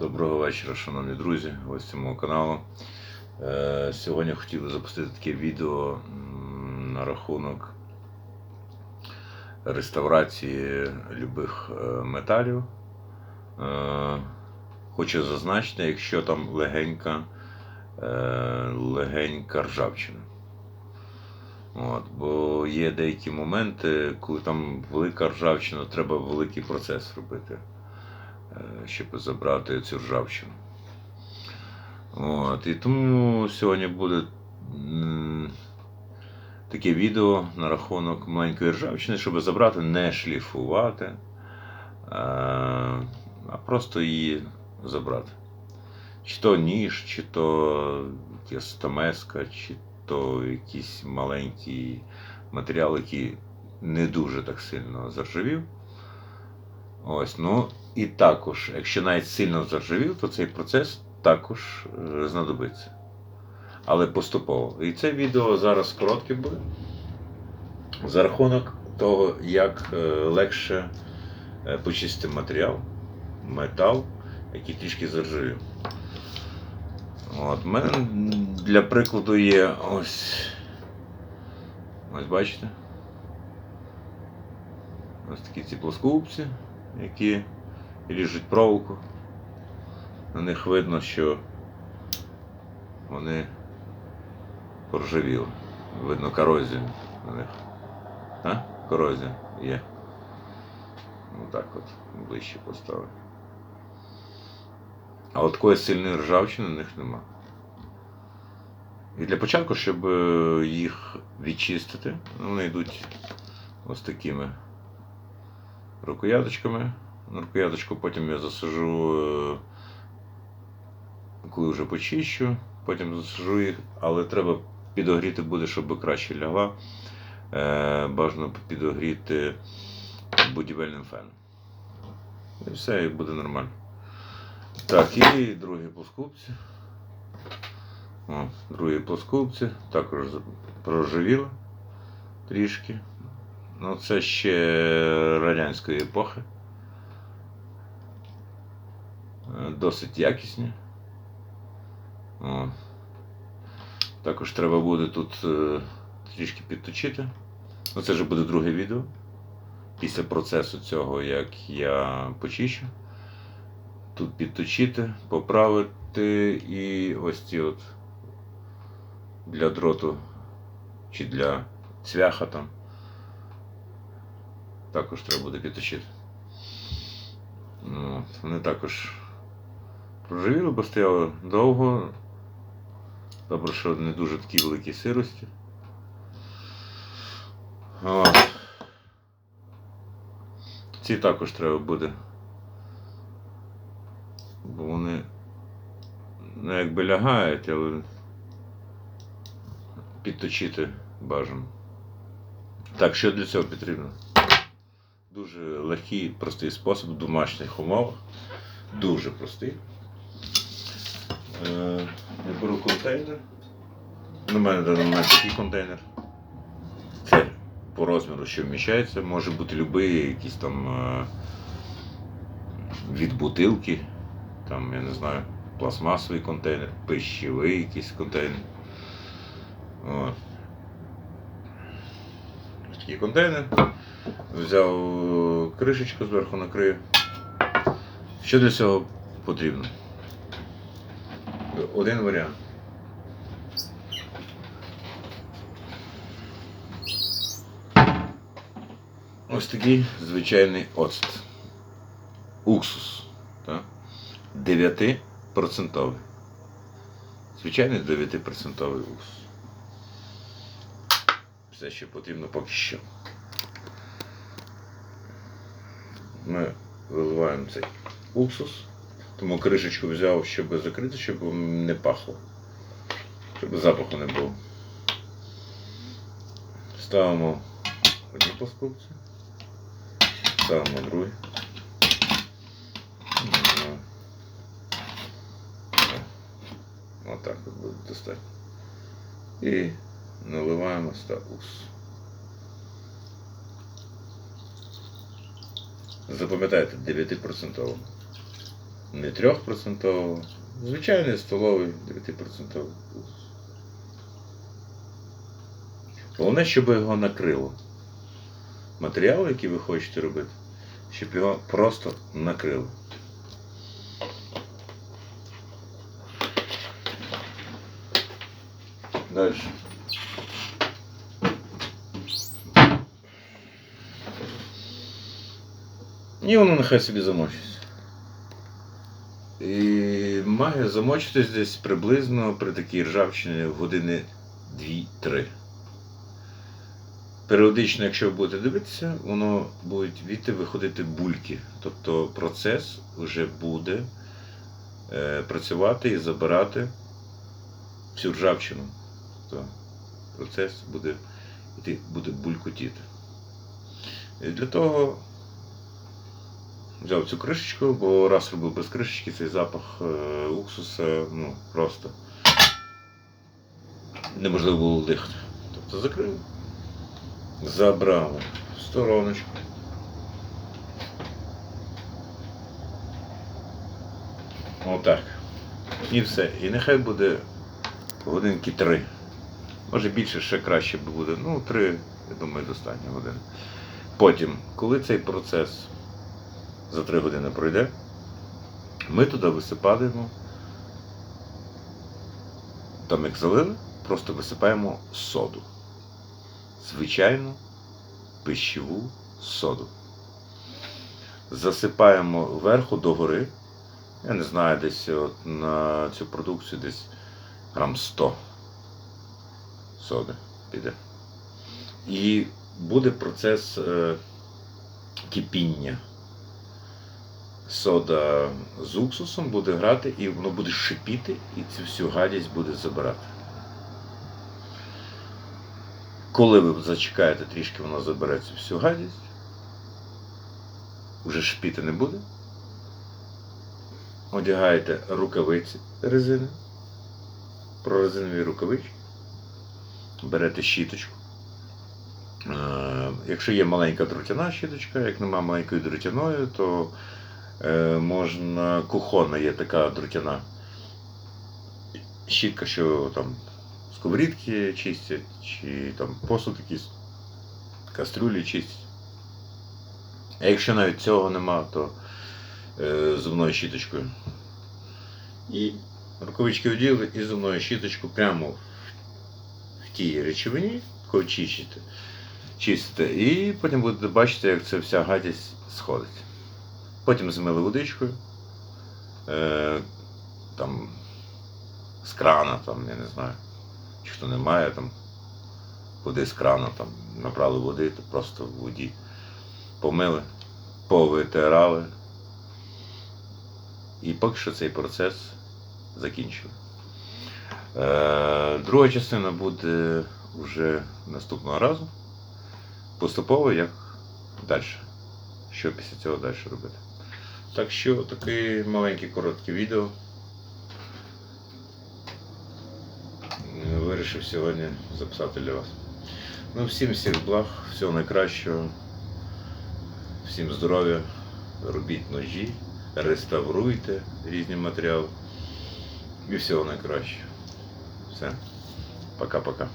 Доброго вечора, шановні друзі, гості мого каналу. Е, Сьогодні хотів би запустити таке відео на рахунок реставрації любих е, металів. Е, Хочу зазначити, якщо там легенька, легенька ржавчина. От, бо є деякі моменти, коли там велика ржавчина, треба великий процес робити щоб забрати цю ржавчину. От, і тому сьогодні буде таке відео на рахунок маленької ржавчини, щоб забрати, не шліфувати, е, а просто її забрати. Чи то ніж, чи то стамеска, чи то якийсь маленький матеріал, який не дуже так сильно заржавів. Ось, ну і також, якщо навіть сильно заржавів, то цей процес також е, знадобиться. Але поступово. І це відео зараз коротке буде. За рахунок того, як е, легше е, почистити матеріал, метал, який трішки заржавів. От, мене для прикладу є ось. Ось бачите? Ось такі ці плоскогубці, які ріжуть проволоку. На них видно, що вони поржавіли. Видно корозію на них. А? Корозія є. Ну так от, ближче поставив. А от такої сильної ржавчини на них нема. І для початку, щоб е, їх відчистити, ну, вони йдуть ось такими рукояточками. На рукояточку потім я засажу, е, коли вже почищу, потім засажу їх, але треба підогріти буде, щоб краще лягла. Е, Бажано підогріти будівельним феном. І все, і буде нормально. Так, і другі плоскупці. О, другі плоскупці також проржавіли трішки. Ну, це ще радянської епохи. Е, Досить якісні. О. Також треба буде тут е, трішки підточити. Ну, це вже буде друге відео. Після процесу цього, як я почищу. Тут підточити, поправити і ось ці от для дроту чи для цвяха там. Також треба буде підточити. Ну, от. Вони також проживіли, бо стояли довго. Добре, що не дуже такі великі сирості. От. Ці також треба буде. Бо вони ну, якби лягають, але підточити бажано. Так, що для цього потрібно? Дуже легкий, простий спосіб в домашніх умовах. Дуже простий. Е, Я беру контейнер. У мене даний момент такий контейнер. Це по розміру, що вміщається. Може бути будь-який якийсь там е, від бутилки, там, я не знаю, пластмасовий контейнер, пищевий якийсь контейнер. От. Такий контейнер. Взяв е, кришечку зверху накрив. Що для цього потрібно? Один варіант. Ось такий звичайний оцет. Уксус. Так? 9%. Звичайний 9% уксус. Все, що потрібно поки що. Ми виливаємо цей уксус. Тому кришечку взяв, щоб закрити, щоб не пахло. Щоб запаху не було. Ставимо одні плоскупці. Ставимо другі. Ну, Отак от буде достатньо. І наливаємо стаус. Запам'ятайте, 9%. не 3%, звичайний столовий 9%. уксус. Головне, щоб його накрило. Матеріал, який ви хочете робити, щоб його просто накрило. Дальше. І воно нехай собі замочиться. І має замочитись десь приблизно при такій ржавчині в години 2-3. Періодично, якщо ви будете дивитися, воно будуть відти виходити бульки. Тобто процес вже буде е, працювати і забирати всю ржавчину. Тобто процес буде, буде булькотіти. І для того взяв цю кришечку, бо раз робив без кришечки, цей запах е, уксуса, ну, просто неможливо було дихати. Тобто закрив, забрали в стороночку. Отак. І все. І нехай буде годинки три. Може більше ще краще буде. Ну, три, я думаю, достатньо години. Потім, коли цей процес за три години пройде, ми туди висипаємо, там як залили, просто висипаємо соду. Звичайну пищеву соду. Засипаємо вверху догори. Я не знаю, десь от на цю продукцію десь грам 100 соди піде. І буде процес е, кипіння. Сода з уксусом буде грати і воно буде шипіти, і цю всю гадість буде забирати. Коли ви зачекаєте трішки, воно забере цю всю гадість, вже шипіти не буде. Одягаєте рукавиці резини, прорезинові рукавички, берете щіточку. Е, Якщо є маленька дротяна щіточка, як нема маленької дротяної, то можна кухонна є така дротяна щітка, що там сковорідки чистять, чи там посуд якийсь, кастрюлі чистять. А якщо навіть цього нема, то е, зубною щіточкою. І рукавички оділи і зубною щіточку прямо в, тій речовині, яку чистите, чистите. І потім будете бачити, як ця вся гадість сходить. Потім змили водичкою. Е, там з крана, там, я не знаю, чи хто не має там води з крана, там набрали води, то просто в воді помили, повитирали. І поки що цей процес закінчили. Е, друга частина буде вже наступного разу. Поступово як далі. Що після цього далі робити. Так що таке маленьке коротке відео. Вирішив сьогодні записати для вас. Ну, всім всіх благ, всього найкращого, всім здоров'я, робіть ножі, реставруйте різні матеріали і всього найкращого. Все. Пока-пока.